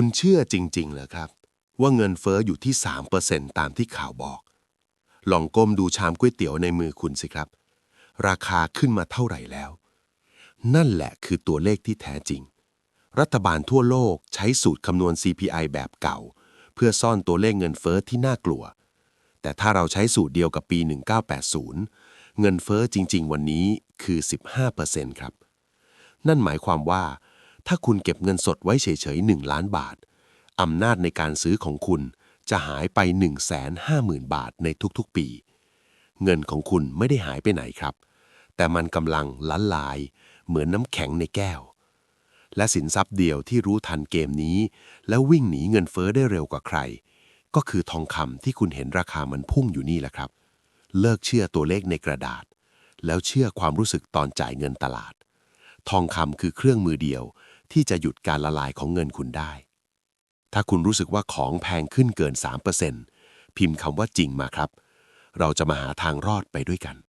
คุณเชื่อจริงๆเหรอครับ ว่าเงินเฟ้ออยู่ที่ 3%ตามที่ข่าวบอก ลองก้มดูชามก๋วยเตี๋ยวในมือคุณสิครับ ราคาขึ้นมาเท่าไหร่แล้ว นั่นแหละคือตัวเลขที่แท้จริง รัฐบาลทั่วโลกใช้สูตรคำนวณ CPI แบบเก่า เพื่อซ่อนตัวเลขเงินเฟ้อที่น่ากลัว แต่ถ้าเราใช้สูตรเดียวกับปี 1980 เงินเฟ้อจริง ๆ วันนี้คือ 15%ครับ นั่นหมายความว่า ถ้าคุณเก็บเงินสดไว้เฉยๆ 1 ล้านบาท อำนาจในการซื้อของคุณจะหายไป 150,000 บาทในทุกๆ ปี เงินของคุณไม่ได้หายไปไหนครับ แต่มันกำลังละลาย เหมือนน้ำแข็งในแก้ว และสินทรัพย์เดียวที่รู้ทันเกมนี้ แล้ววิ่งหนีเงินเฟ้อได้เร็วกว่าใคร ก็คือทองคำที่คุณเห็นราคามันพุ่งอยู่นี่แหละครับ เลิกเชื่อตัวเลขในกระดาษ แล้วเชื่อความรู้สึกตอนจ่ายเงินตลาด ทองคำคือเครื่องมือเดียว ที่จะหยุดการละลายของเงินคุณได้ ถ้าคุณรู้สึกว่าของแพงขึ้นเกิน 3%พิมพ์คำว่าจริงมาครับ เราจะมาหาทางรอดไปด้วยกัน